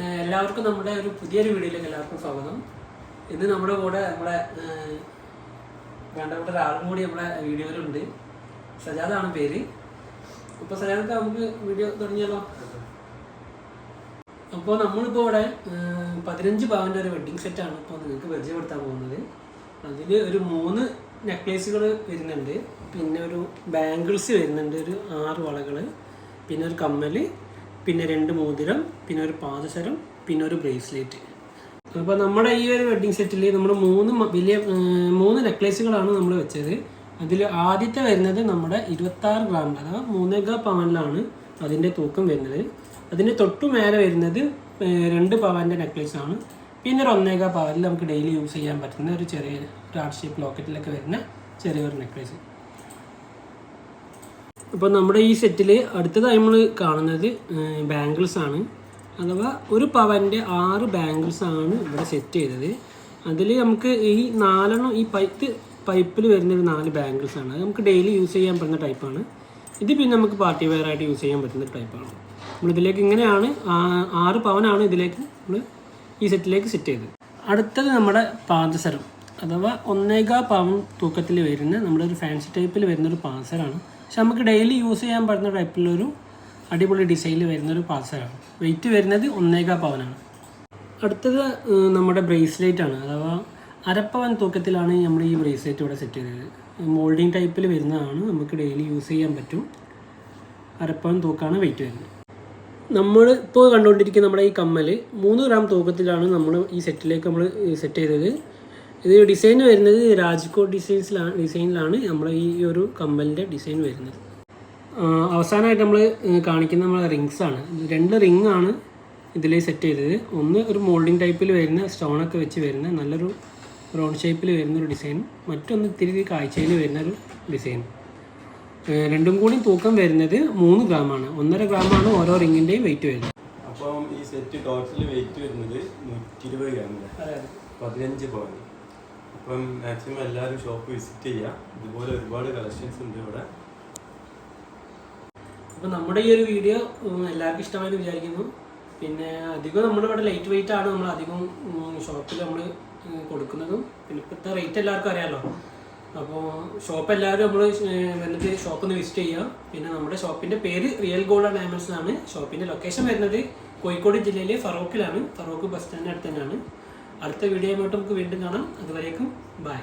എല്ലാവർക്കും നമ്മുടെ ഒരു പുതിയൊരു വീഡിയോയിലേക്ക് എല്ലാവർക്കും സ്വാഗതം. ഇന്ന് നമ്മുടെ കൂടെ നമ്മുടെ വേണ്ടപ്പെട്ട ഒരാളും കൂടി നമ്മുടെ വീഡിയോയിലുണ്ട്. സജാദാണ് പേര്. അപ്പോൾ സജാദൊക്കെ നമുക്ക് വീഡിയോ തുടങ്ങിയാലോ? അപ്പോൾ നമ്മളിപ്പോൾ ഇവിടെ പതിനഞ്ച് പവന്റെ ഒരു വെഡ്ഡിങ് സെറ്റാണ് ഇപ്പോൾ നിങ്ങൾക്ക് പരിചയപ്പെടുത്താൻ പോകുന്നത്. അതിൽ ഒരു മൂന്ന് നെക്ലേസുകൾ വരുന്നുണ്ട്. പിന്നെ ഒരു ബാംഗിൾസ് വരുന്നുണ്ട് ഒരു ആറ് വളകൾ പിന്നെ ഒരു കമ്മൽ പിന്നെ രണ്ട് മോതിരം പിന്നെ ഒരു പാദസരം പിന്നെ ഒരു ബ്രേസ്ലെറ്റ്. അപ്പോൾ നമ്മുടെ ഈ ഒരു വെഡ്ഡിങ് സെറ്റിൽ നമ്മൾ മൂന്ന് വലിയ മൂന്ന് നെക്ലേസുകളാണ് നമ്മൾ വെച്ചത്. അതിൽ ആദ്യത്തെ വരുന്നത് നമ്മുടെ ഇരുപത്താറ് ഗ്രാമിന്റെ അഥവാ മൂന്നേക പവനിലാണ് അതിന്റെ തൂക്കം വരുന്നത്. അതിന്റെ തൊട്ടു മേലെ വരുന്നത് രണ്ട് പവന്റെ നെക്ലേസ് ആണ് പിന്നെ ഒരു ഒന്നേക പവനിൽ നമുക്ക് ഡെയിലി യൂസ് ചെയ്യാൻ പറ്റുന്ന ഒരു ചെറിയ ഒരു ഷേപ്പ് ലോക്കറ്റിലൊക്കെ വരുന്ന ചെറിയൊരു നെക്ലേസ് അപ്പോൾ നമ്മുടെ ഈ സെറ്റിൽ അടുത്തതായി നമ്മൾ കാണുന്നത് ബാംഗിൾസ് ആണ്. അഥവാ ഒരു പവന്റെ ആറ് ബാംഗിൾസ് ആണ് ഇവിടെ സെറ്റ് ചെയ്തത്. അതിൽ നമുക്ക് ഈ നാലെണ്ണം ഈ പൈത്ത് പൈപ്പിൽ വരുന്ന ഒരു നാല് ബാംഗിൾസ് ആണ്. അത് നമുക്ക് ഡെയിലി യൂസ് ചെയ്യാൻ പറ്റുന്ന ടൈപ്പാണ് ഇത് പിന്നെ നമുക്ക് പാർട്ടി വെയർ ആയിട്ട് യൂസ് ചെയ്യാൻ പറ്റുന്ന ടൈപ്പാണ് നമ്മൾ ഇതിലേക്ക് ഇങ്ങനെയാണ് ആറ് പവനാണ് ഇതിലേക്ക് നമ്മൾ ഈ സെറ്റിലേക്ക് സെറ്റ് ചെയ്തത്. അടുത്തത് നമ്മുടെ പാദസരം. അഥവാ ഒന്നേകാ പവൻ തൂക്കത്തിൽ വരുന്ന നമ്മുടെ ഒരു ഫാൻസി ടൈപ്പിൽ വരുന്ന ഒരു പാദസരമാണ്. പക്ഷെ നമുക്ക് ഡെയിലി യൂസ് ചെയ്യാൻ പറ്റുന്ന ടൈപ്പിലൊരു അടിപൊളി ഡിസൈനിൽ വരുന്ന ഒരു പാദസരമാണ് വെയിറ്റ് വരുന്നത് ഒന്നേകാ പവനാണ്. അടുത്തത് നമ്മുടെ ബ്രേസ്ലെറ്റ് ആണ്. അഥവാ അരപ്പവൻ തൂക്കത്തിലാണ് നമ്മൾ ഈ ബ്രേസ്ലെറ്റ് ഇവിടെ സെറ്റ് ചെയ്തത്. മോൾഡിങ് ടൈപ്പിൽ വരുന്നതാണ് നമുക്ക് ഡെയിലി യൂസ് ചെയ്യാൻ പറ്റും. അരപ്പവൻ തൂക്കാണ് വെയിറ്റ് വരുന്നത്. നമ്മൾ ഇപ്പോൾ കണ്ടുകൊണ്ടിരിക്കുന്ന നമ്മുടെ ഈ കമ്മൽ മൂന്ന് ഗ്രാം തൂക്കത്തിലാണ് നമ്മൾ ഈ സെറ്റിലേക്ക് നമ്മൾ സെറ്റ് ചെയ്തത്. ഇത് ഡിസൈൻ വരുന്നത് രാജ്കോട്ട് ഡിസൈൻസിലാണ് ഡിസൈനിലാണ് നമ്മൾ ഈ ഒരു കമ്മലിന്റെ ഡിസൈൻ വരുന്നത്. അവസാനമായിട്ട് നമ്മൾ കാണിക്കുന്ന നമ്മളെ റിങ്സ് ആണ്. രണ്ട് റിങ് ആണ് ഇതിൽ സെറ്റ് ചെയ്തത്. ഒന്ന് ഒരു മോൾഡിംഗ് ടൈപ്പിൽ വരുന്ന സ്റ്റോണൊക്കെ വെച്ച് വരുന്ന നല്ലൊരു റൗണ്ട് ഷേപ്പിൽ വരുന്ന ഒരു ഡിസൈൻ മറ്റൊന്ന് ഇത്തിരി കാഴ്ചയിൽ വരുന്ന ഒരു ഡിസൈൻ രണ്ടും കൂടി തൂക്കം വരുന്നത് മൂന്ന് ഗ്രാമാണ് ഒന്നര ഗ്രാമാണ് ഓരോ റിങ്ങിന്റെയും വെയിറ്റ് വരുന്നത്. അപ്പം ഈ സെറ്റ് ടോട്ടൽ വെയിറ്റ് വരുന്നത് നൂറ്റി ഇരുപത് ഗ്രാമിൽ പതിനഞ്ച് പവൻ അപ്പം മാക്സിമം എല്ലാവരും ഷോപ്പ് വിസിറ്റ് ചെയ്യുക ഇതുപോലെ ഒരുപാട് കളക്ഷൻസ് ഉണ്ട് ഇവിടെ. അപ്പോൾ നമ്മുടെ ഈ ഒരു വീഡിയോ എല്ലാവർക്കും ഇഷ്ടമായെന്ന് വിചാരിക്കുന്നു. പിന്നെ അധികം നമ്മുടെ ഇവിടെ ലൈറ്റ് വെയിറ്റ് ആണ് നമ്മൾ അധികം ഷോപ്പിൽ നമ്മൾ കൊടുക്കുന്നതും. പിന്നെ ഇപ്പോഴത്തെ റേറ്റ് എല്ലാവർക്കും അറിയാമല്ലോ അപ്പോൾ ഷോപ്പ് എല്ലാവരും നമ്മൾ വന്നിട്ട് ഷോപ്പ് ഒന്ന് വിസിറ്റ് ചെയ്യുക പിന്നെ നമ്മുടെ ഷോപ്പിന്റെ പേര് റിയൽ ഗോൾഡ് ആൻഡ് ഡയമണ്ട്സ് ആണ് ഷോപ്പിന്റെ ലൊക്കേഷൻ വരുന്നത് കോഴിക്കോട് ജില്ലയിലെ ഫറോക്കിലാണ്. ഫറോക്ക് ബസ് സ്റ്റാൻഡിന് അടുത്ത് തന്നെയാണ്. അടുത്ത വീഡിയോയുമായിട്ട് നമുക്ക് വീണ്ടും കാണാം. അതുവരേക്കും ബൈ